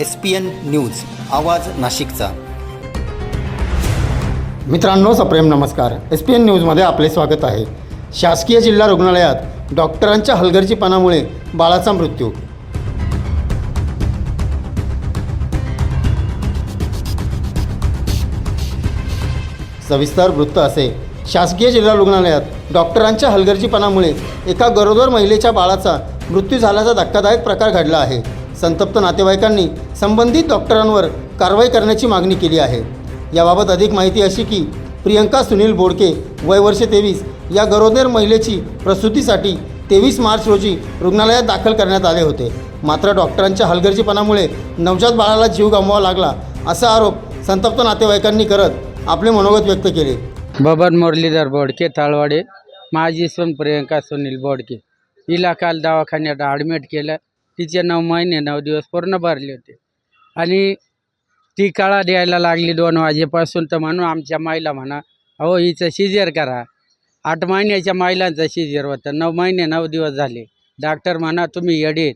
S P N news आवाज नाशिकचा. मित्रांनो सप्रेम नमस्कार. एस पी एन न्यूजमध्ये आपले स्वागत आहे. शासकीय जिल्हा रुग्णालयात डॉक्टरांच्या हलगर्जीपणामुळे बाळाचा मृत्यू. सविस्तर वृत्त असे. शासकीय जिल्हा रुग्णालयात डॉक्टरांच्या हलगर्जीपणामुळे एका गरोदर महिलेच्या बाळाचा मृत्यू झाल्याचा धक्कादायक प्रकार घडला आहे. संतप्त नातेवाईकांनी संबंधित डॉक्टरांवर कारवाई करण्याची मागणी केली आहे. याबाबत अधिक माहिती अशी की प्रियंका सुनील बोडके वय वर्ष तेवीस या गरोदर महिलेची प्रसूतीसाठी तेवीस मार्च रोजी रुग्णालयात दाखल करण्यात आले होते. मात्र डॉक्टरांच्या हलगर्जीपणामुळे नवजात बाळाला जीव गमवावा लागला असा आरोप संतप्त नातेवाईकांनी करत आपले मनोगत व्यक्त केले. बबन मुरलीधर बोडके ताळवाडे माझी सून प्रियंका सुनील बोडके. हिला काल दवाखान्यात ॲडमिट केलं. तिचे नऊ महिने नऊ दिवस पूर्ण भरले होते. आणि ती काळा द्यायला लागली दोन वाजेपासून तर म्हणून आमच्या माईला म्हणा अहो हिचं शिजर करा. आठ महिन्याच्या महिलांचं शिजर होतं. नऊ महिने नऊ दिवस झाले. डॉक्टर म्हणा तुम्ही येडीत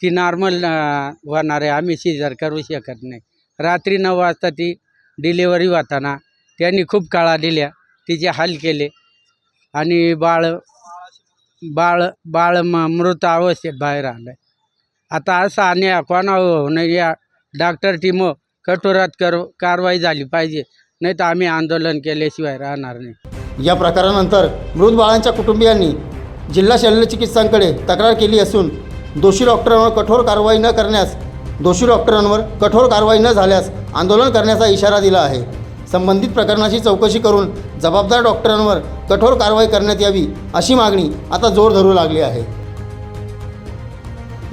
ती नॉर्मल होणार आहे. आम्ही शिजर करू शकत नाही. रात्री नऊ वाजता ती डिलिव्हरी होताना त्यांनी खूप काळा दिल्या. तिचे हाल केले. आणि बाळ बाळ बाळ म मृत अवस्थेत बाहेर आलं. आता असं आणि कोणा या डॉक्टर टीम कठोरात कर कारवाई झाली पाहिजे. नाही तर आम्ही आंदोलन केल्याशिवाय राहणार नाही. या प्रकारानंतर मृत बाळांच्या कुटुंबियांनी जिल्हा शल्यचिकित्सांकडे तक्रार केली असून दोषी डॉक्टरांवर कठोर कारवाई न करण्यास दोषी डॉक्टरांवर कठोर कारवाई न झाल्यास आंदोलन करण्याचा इशारा दिला आहे. संबंधित प्रकरणाची चौकशी करून जबाबदार डॉक्टरांवर कठोर कारवाई करण्यात यावी अशी मागणी आता जोर धरू लागली आहे.